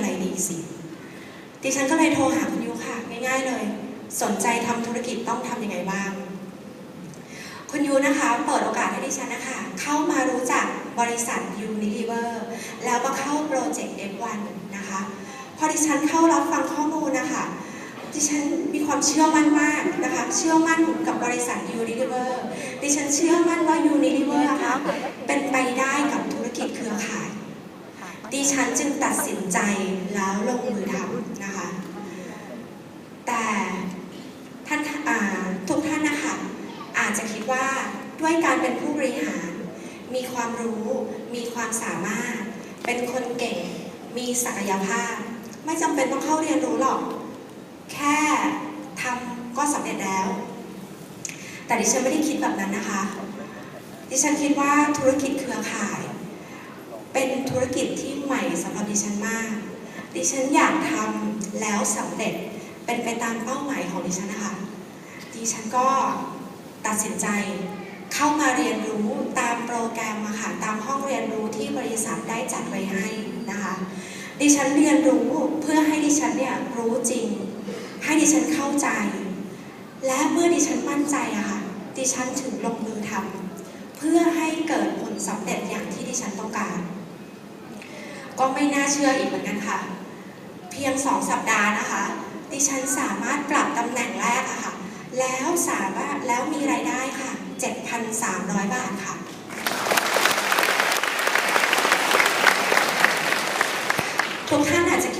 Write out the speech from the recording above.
อะไรดีสิ ดิฉันก็เลยโทรหาคุณยูค่ะ ง่ายๆเลย สนใจทำธุรกิจต้องทำยังไงบ้าง คุณยูนะคะ เปิดโอกาสให้ดิฉันนะคะ เข้ามารู้จักบริษัท Unilever แล้วก็เข้าโปรเจกต์ F1 นนะคะ พอดิฉันเข้ารับฟังข้อมูลนะคะดิฉันมีความเชื่อมั่นมากนะคะ เชื่อมั่นกับบริษัท Unilever ดิฉันเชื่อมั่นว่า Unilever อร์นะคะเป็นไปได้กับธุรกิจเครือข่าย ดิฉันจึงตัดสินใจแล้วลงมือทำนะคะ แต่ท่านทุกท่านนะคะอาจจะคิดว่าด้วยการเป็นผู้บริหาร มีความรู้ มีความสามารถ เป็นคนเก่ง มีศักยภาพ ไม่จำเป็นต้องเข้าเรียนรู้หรอก แค่ทำก็สำเร็จแล้ว แต่ดิฉันไม่ได้คิดแบบนั้นนะคะ ดิฉันคิดว่าธุรกิจเครือข่าย เป็นธุรกิจที่ใหม่สำหรับดิฉันมาก ดิฉันอยากทำแล้วสำเร็จเป็นไปตามเป้าหมายของดิฉันนะคะ ดิฉันก็ตัดสินใจเข้ามาเรียนรู้ตามโปรแกรมค่ะ ตามห้องเรียนรู้ที่บริษัทได้จัดไว้ให้นะคะ ดิฉันเรียนรู้เพื่อให้ดิฉันเนี่ยรู้จริง ให้ดิฉันเข้าใจ และเมื่อดิฉันมั่นใจอะค่ะ ดิฉันถึงลงมือทำเพื่อให้เกิดผลสำเร็จอย่างที่ดิฉันต้องการ ก็ไม่น่าเชื่ออีกเหมือนกันค่ะ เพียงสองสัปดาห์นะคะ ดิฉันสามารถปรับตำแหน่งแรกอะค่ะ แล้วสามารถแล้วมีรายได้ค่ะ 7,300 บาทค่ะ ทุกท่านอาจจะ